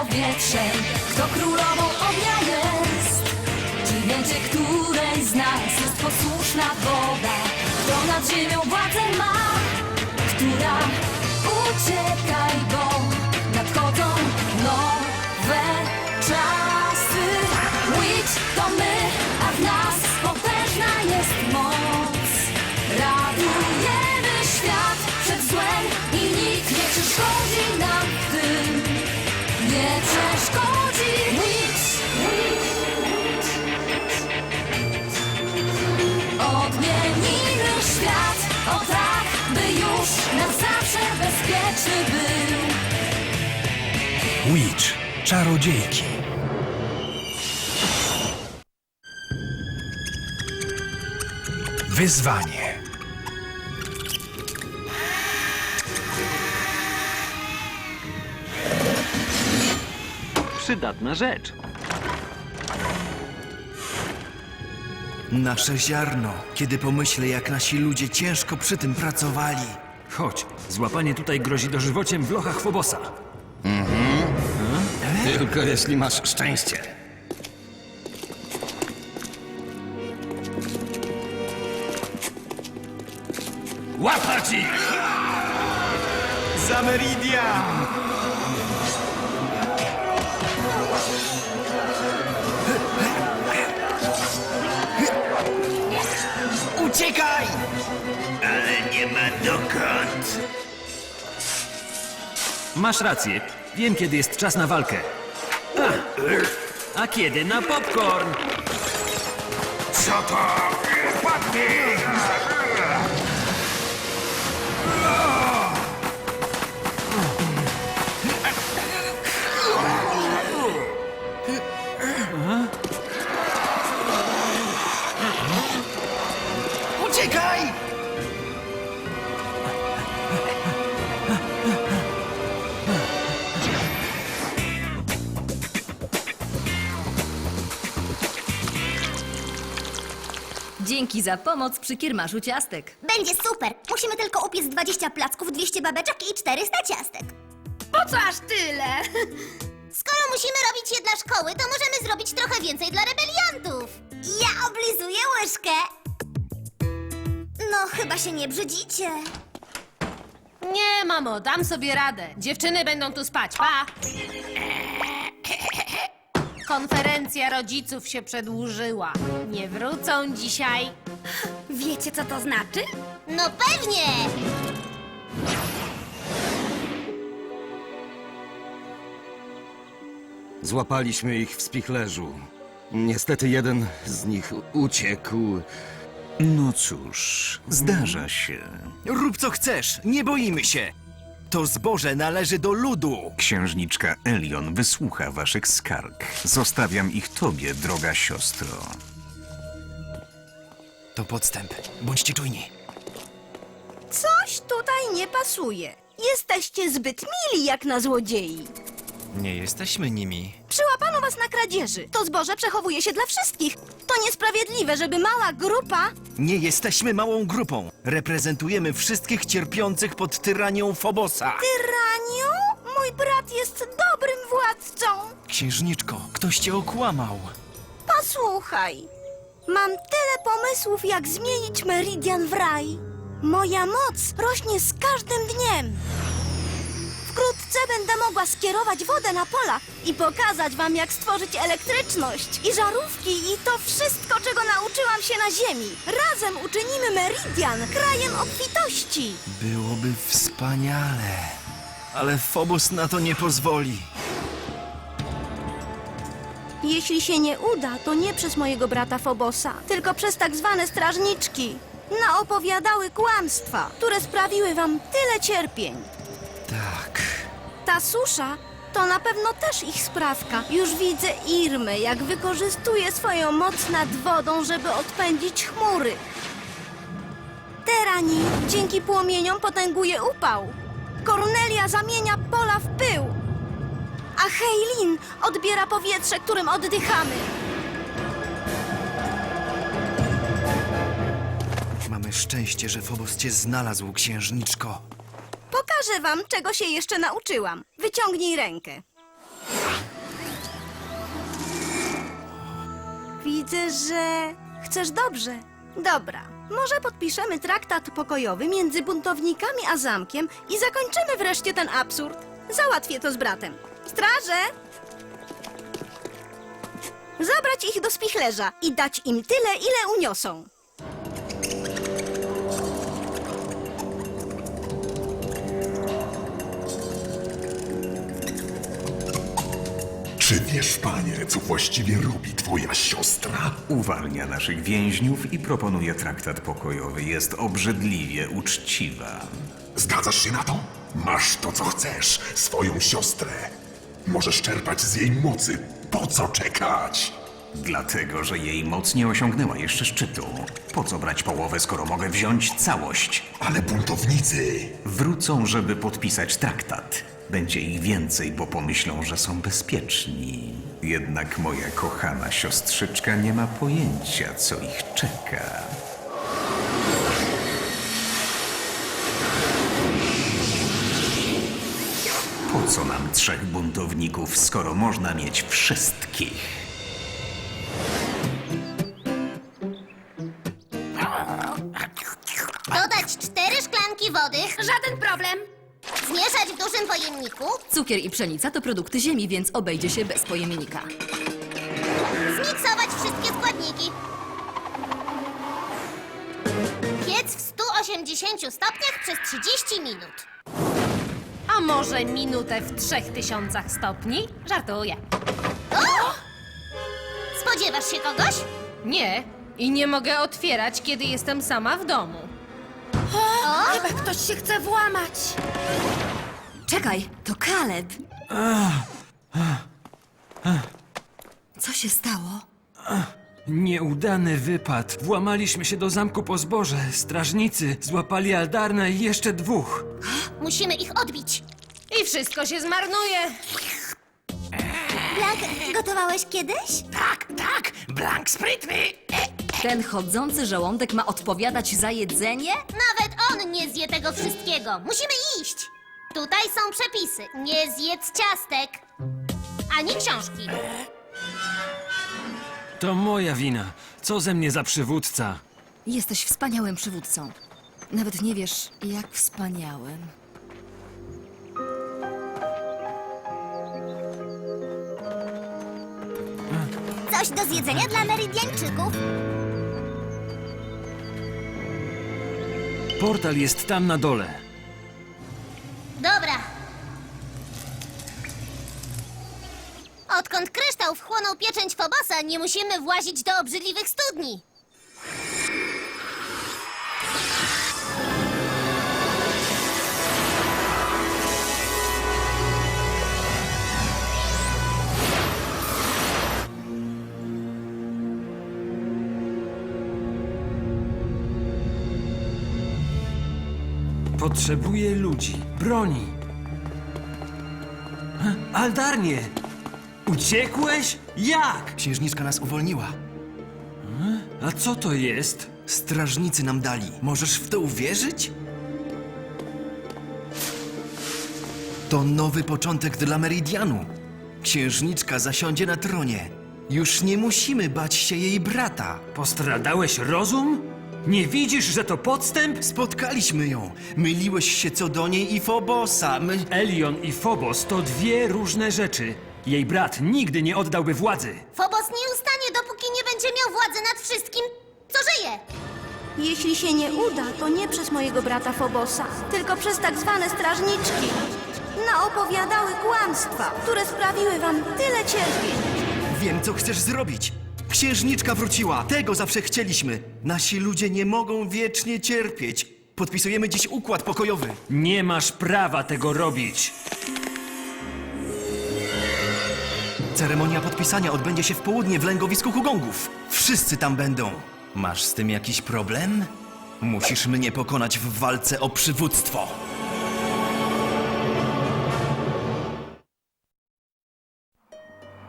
powietrzem Kto królową ognia jest? Czy wiecie, której z nas jest posłuszna woda? Kto nad ziemią władzę ma? Czarodziejki. Wyzwanie. Przydatna rzecz. Nasze ziarno, kiedy pomyślę, jak nasi ludzie ciężko przy tym pracowali. Chodź, złapanie tutaj grozi dożywociem w lochach Fobosa. Tylko jeśli masz szczęście. Łapać ich! Za Meridian! Uciekaj! Ale nie ma dokąd. Masz rację. Wiem, kiedy jest czas na walkę. A, kiedy na popcorn? Co to? Padnij! Dzięki za pomoc przy kiermaszu ciastek Będzie super. Musimy tylko upiec 20 placków, 200 babeczek i 400 ciastek. Po co aż tyle? Skoro musimy robić je dla szkoły, to możemy zrobić trochę więcej dla rebeliantów. Ja oblizuję łyżkę. No, chyba się nie brzydzicie. Nie, mamo, dam sobie radę. Dziewczyny będą tu spać. Pa! Konferencja rodziców się przedłużyła. Nie wrócą dzisiaj. Wiecie, co to znaczy? No pewnie! Złapaliśmy ich w spichlerzu. Niestety jeden z nich uciekł. No cóż, zdarza się. Rób co chcesz, nie boimy się. To zboże należy do ludu. Księżniczka Elion wysłucha waszych skarg. Zostawiam ich tobie, droga siostro. To podstęp. Bądźcie czujni. Coś tutaj nie pasuje. Jesteście zbyt mili jak na złodziei. Nie jesteśmy nimi. Przyłapano was na kradzieży. To zboże przechowuje się dla wszystkich. To niesprawiedliwe, żeby mała grupa... Nie jesteśmy małą grupą. Reprezentujemy wszystkich cierpiących pod tyranią Fobosa. Tyraniu? Mój brat jest dobrym władcą. Księżniczko, ktoś cię okłamał. Posłuchaj. Mam tyle pomysłów, jak zmienić Meridian w raj. Moja moc rośnie z każdym dniem. Wkrótce będę mogła skierować wodę na pola i pokazać wam, jak stworzyć elektryczność i żarówki i to wszystko, czego nauczyłam się na ziemi. Razem uczynimy Meridian krajem obfitości. Byłoby wspaniale. Ale Phobos na to nie pozwoli. Jeśli się nie uda, to nie przez mojego brata Fobosa, tylko przez tak zwane strażniczki. Naopowiadały kłamstwa, które sprawiły wam tyle cierpień. Tak. Ta susza to na pewno też ich sprawka. Już widzę Irmę, jak wykorzystuje swoją moc nad wodą, żeby odpędzić chmury. Terani dzięki płomieniom potęguje upał. Kornelia zamienia pola w pył a Heilin odbiera powietrze, którym oddychamy. Mamy szczęście, że Phobos cię znalazł, księżniczko. Pokażę wam, czego się jeszcze nauczyłam. Wyciągnij rękę. Widzę, że chcesz dobrze. Dobra, może podpiszemy traktat pokojowy między buntownikami a zamkiem i zakończymy wreszcie ten absurd. Załatwię to z bratem. Straże! Zabrać ich do spichlerza i dać im tyle, ile uniosą. Czy wiesz, panie, co właściwie robi twoja siostra? Uwalnia naszych więźniów i proponuje traktat pokojowy. Jest obrzydliwie uczciwa. Zgadzasz się na to? Masz to, co chcesz, swoją siostrę. Możesz czerpać z jej mocy. Po co czekać? Dlatego, że jej moc nie osiągnęła jeszcze szczytu. Po co brać połowę, skoro mogę wziąć całość? Ale buntownicy... Wrócą, żeby podpisać traktat. Będzie ich więcej, bo pomyślą, że są bezpieczni. Jednak moja kochana siostrzyczka nie ma pojęcia, co ich czeka. Po co nam trzech buntowników, skoro można mieć wszystkich? Dodać cztery szklanki wody, Żaden problem. zmieszać w dużym pojemniku, Cukier i pszenica to produkty ziemi, więc obejdzie się bez pojemnika. zmiksować wszystkie składniki. Piec w 180 stopniach przez 30 minut. A może minutę w 3000 stopni? Żartuję. Spodziewasz się kogoś? Nie. I nie mogę otwierać, kiedy jestem sama w domu. Chyba ktoś się chce włamać. Czekaj, to Kaleb. Co się stało? Nieudany wypad. Włamaliśmy się do zamku po zboże. Strażnicy złapali Aldarna i jeszcze dwóch. Musimy ich odbić. I wszystko się zmarnuje. Blank, gotowałeś kiedyś? Ten chodzący żołądek ma odpowiadać za jedzenie? Nawet on nie zje tego wszystkiego. Musimy iść. Tutaj są przepisy. Nie zjedz ciastek. Ani książki. To moja wina. Co ze mnie za przywódca? Jesteś wspaniałym przywódcą. Nawet nie wiesz, jak wspaniałym. Coś do zjedzenia dla Meridianczyków. Portal jest tam na dole. Odkąd kryształ wchłonął pieczęć Fobosa, nie musimy włazić do obrzydliwych studni. Potrzebuję ludzi, broni. Hm, Aldarnie! Uciekłeś? Jak? Księżniczka nas uwolniła. A co to jest? Strażnicy nam dali. Możesz w to uwierzyć? To nowy początek dla Meridianu. Księżniczka zasiądzie na tronie. Już nie musimy bać się jej brata. Postradałeś rozum? Nie widzisz, że to podstęp? Spotkaliśmy ją. Myliłeś się co do niej i Fobosa. My... Elion i Phobos to dwie różne rzeczy. Jej brat nigdy nie oddałby władzy. Phobos nie ustanie, dopóki nie będzie miał władzy nad wszystkim, co żyje. Jeśli się nie uda, to nie przez mojego brata Fobosa, tylko przez tak zwane strażniczki. Naopowiadały kłamstwa, które sprawiły wam tyle cierpień. Wiem, co chcesz zrobić. Księżniczka wróciła. Tego zawsze chcieliśmy. Nasi ludzie nie mogą wiecznie cierpieć. Podpisujemy dziś układ pokojowy. Nie masz prawa tego robić. Ceremonia podpisania odbędzie się w południe w lęgowisku Hugongów. Wszyscy tam będą. Masz z tym jakiś problem? Musisz mnie pokonać w walce o przywództwo.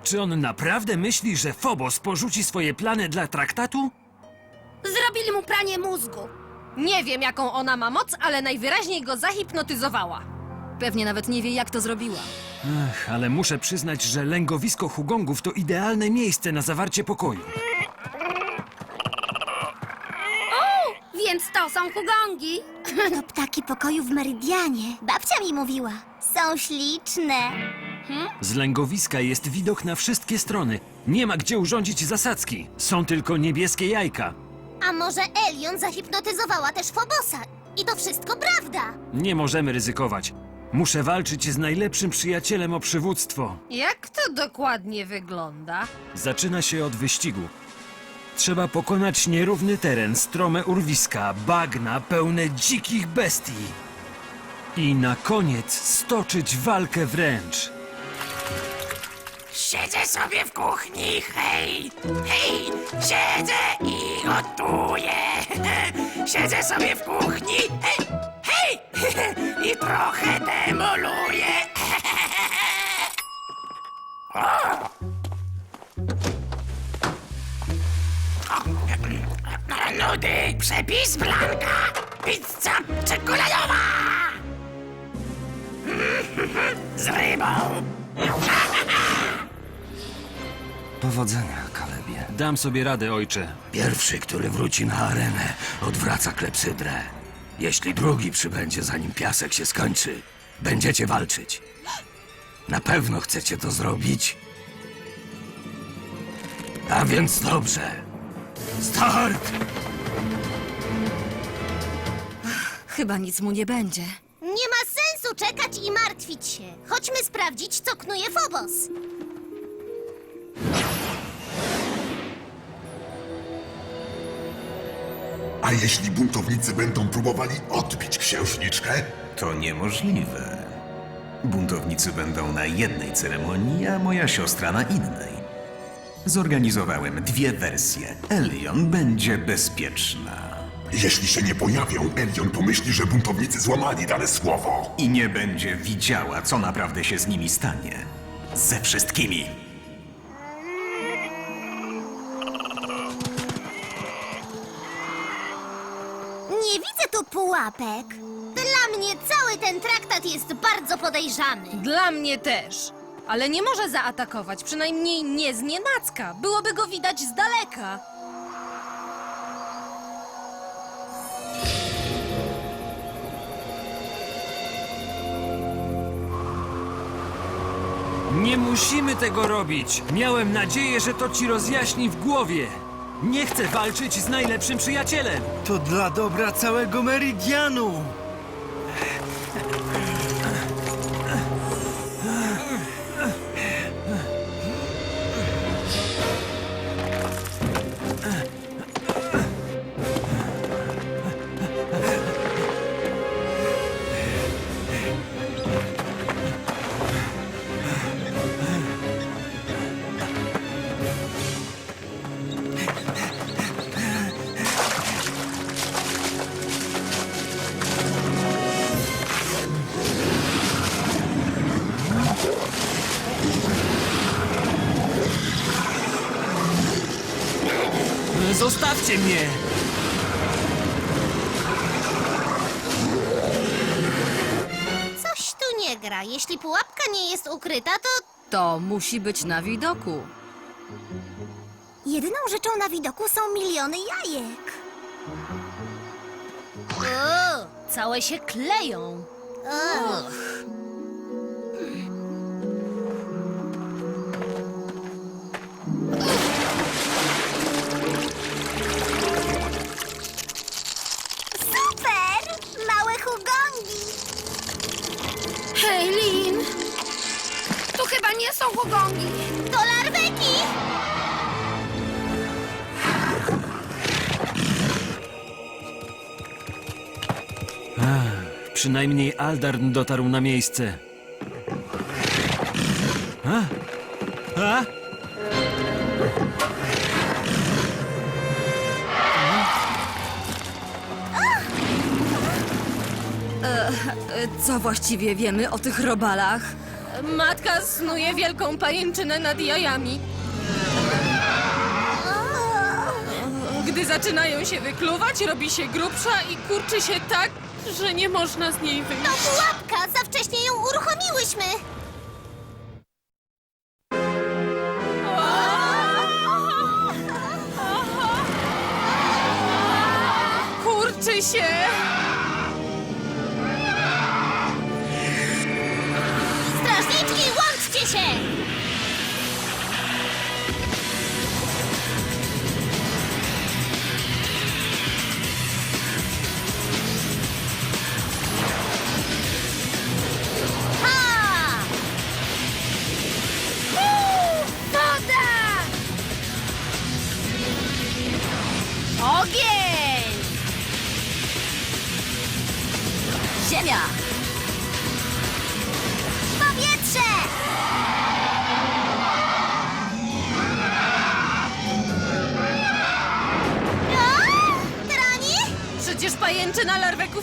Czy on naprawdę myśli, że Phobos porzuci swoje plany dla traktatu? Zrobili mu pranie mózgu. Nie wiem, jaką ona ma moc, ale najwyraźniej go zahipnotyzowała. Pewnie nawet nie wie, jak to zrobiła. Ach, ale muszę przyznać, że lęgowisko hugongów to idealne miejsce na zawarcie pokoju. Więc to są hugongi. To ptaki pokoju w Meridianie. Babcia mi mówiła. Są śliczne. Hmm? Z lęgowiska jest widok na wszystkie strony. Nie ma gdzie urządzić zasadzki. Są tylko niebieskie jajka. A może Elion zahipnotyzowała też Fobosa? I to wszystko prawda. Nie możemy ryzykować. Muszę walczyć z najlepszym przyjacielem o przywództwo. Jak to dokładnie wygląda? Zaczyna się od wyścigu. Trzeba pokonać nierówny teren, strome urwiska, bagna pełne dzikich bestii. I na koniec stoczyć walkę wręcz. Siedzę sobie w kuchni, hej, hej, siedzę i gotuję. Siedzę sobie w kuchni, hej, hej, i trochę demoluję. O. Nudy, przepis blanka, pizza czekoladowa. Z rybą. Powodzenia, Kalebie. Dam sobie radę, ojcze. Pierwszy, który wróci na arenę, odwraca klepsydrę. Jeśli drugi przybędzie, zanim piasek się skończy, będziecie walczyć. Na pewno chcecie to zrobić? A więc dobrze. Start! Chyba nic mu nie będzie. Nie ma sensu czekać i martwić się. Chodźmy sprawdzić, co knuje Phobos. A jeśli buntownicy będą próbowali odbić księżniczkę? To niemożliwe. Buntownicy będą na jednej ceremonii, a moja siostra na innej. Zorganizowałem dwie wersje. Elion będzie bezpieczna. Jeśli się nie pojawią, Elion pomyśli, że buntownicy złamali dane słowo. I nie będzie widziała, co naprawdę się z nimi stanie. Ze wszystkimi. Tu pułapek. Dla mnie cały ten traktat jest bardzo podejrzany. Dla mnie też. Ale nie może zaatakować, przynajmniej nie z nienacka. Byłoby go widać z daleka. Nie musimy tego robić. Miałem nadzieję, że to ci rozjaśni w głowie. Nie chcę walczyć z najlepszym przyjacielem. To dla dobra całego Meridianu! Zostawcie mnie! Coś tu nie gra. Jeśli pułapka nie jest ukryta, to... To musi być na widoku. Jedyną rzeczą na widoku są miliony jajek. O, całe się kleją. Ugh. Hej, Lin! Tu chyba nie są hugongi. To larweki! Przynajmniej Aldarn dotarł na miejsce. Właściwie wiemy o tych robalach? Matka snuje wielką pajęczynę nad jajami. Gdy zaczynają się wykluwać, robi się grubsza i kurczy się tak, że nie można z niej wyjść. To pułapka! Za wcześnie ją uruchomiłyśmy!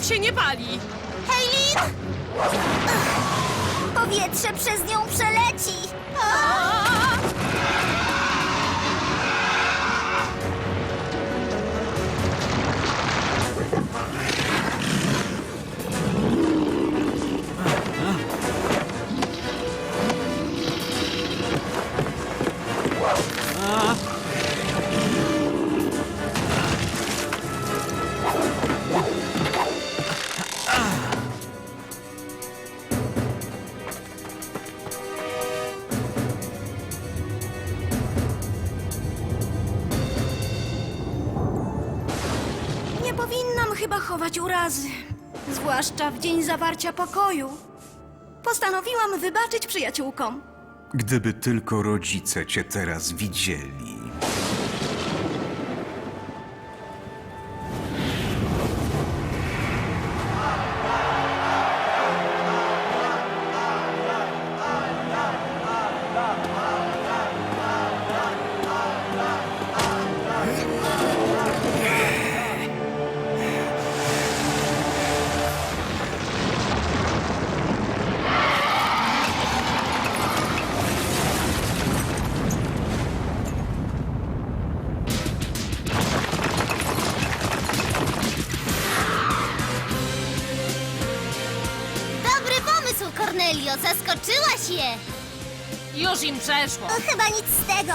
Się nie pali. Zwłaszcza w dzień zawarcia pokoju. Postanowiłam wybaczyć przyjaciółkom. Gdyby tylko rodzice cię teraz widzieli. Zaskoczyłaś je. Już im przeszło. O, chyba nic z tego.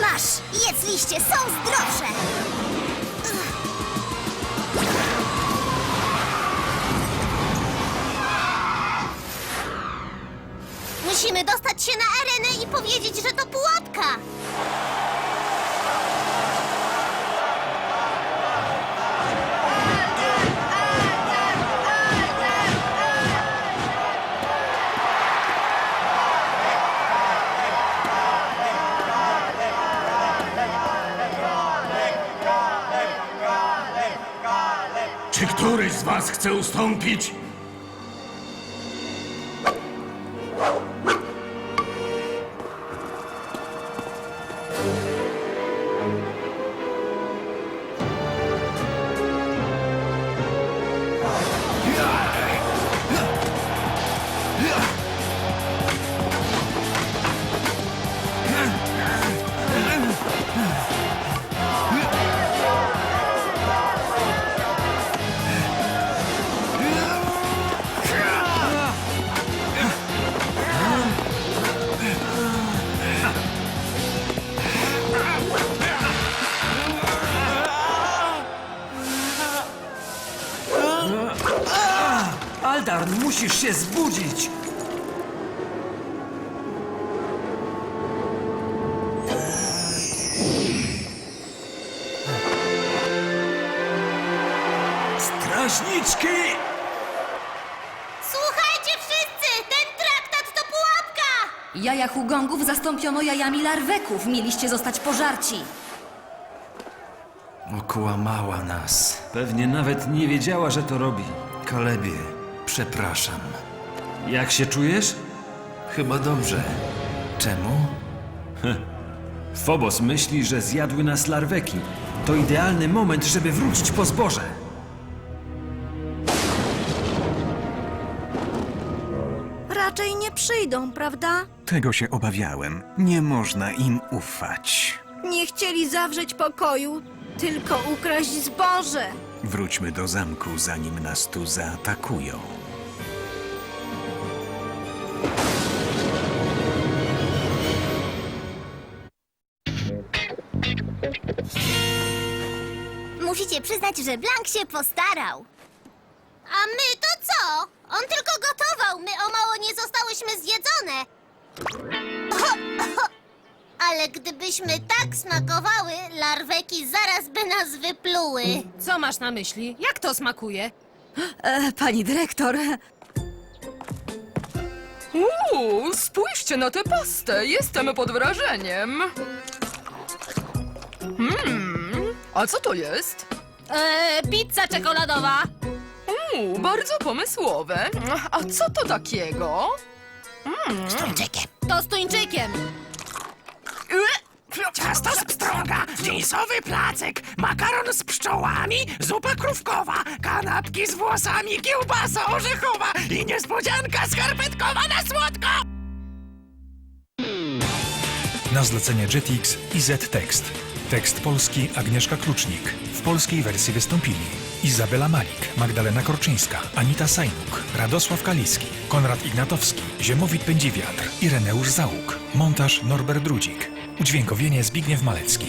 Masz, jedz liście, są zdrowsze. Musimy dostać się na arenę i powiedzieć, że to pułapka. Z was chce ustąpić? Aldarn, musisz się zbudzić! Strażniczki! Słuchajcie wszyscy, ten traktat to pułapka! Jaja hugongów zastąpiono jajami larweków. Mieliście zostać pożarci. Okłamała nas. Pewnie nawet nie wiedziała, że to robi. Kalebie, przepraszam. Jak się czujesz? Chyba dobrze. Czemu? Phobos myśli, że zjadły nas larweki. To idealny moment, żeby wrócić po zboże. Raczej nie przyjdą, prawda? Tego się obawiałem. Nie można im ufać. Nie chcieli zawrzeć pokoju, tylko ukraść zboże. Wróćmy do zamku, zanim nas tu zaatakują. Musicie przyznać, że Blank się postarał. A my to co? On tylko gotował, my o mało nie zostałyśmy zjedzone. Ale gdybyśmy tak smakowały, larweki zaraz by nas wypluły. Co masz na myśli? Jak to smakuje? E, pani dyrektor, Uuu, spójrzcie na tę pastę. Jestem pod wrażeniem. Hmm, a co to jest? Eee, pizza czekoladowa. Uuu, bardzo pomysłowe. A co to takiego? To z tuńczykiem. Ciasto z pstrąga, dżinsowy placek, makaron z pszczołami, zupa krówkowa, kanapki z włosami, kiełbasa orzechowa i niespodzianka skarpetkowa na słodko! Na zlecenie Jetix i Z-Tekst. Tekst polski Agnieszka Klucznik. W polskiej wersji wystąpili Izabela Malik, Magdalena Korczyńska, Anita Sajnuk, Radosław Kaliski, Konrad Ignatowski, Ziemowit Pędziwiatr, Ireneusz Załuk. Montaż Norbert Drudzik. Udźwiękowienie Zbigniew Malecki.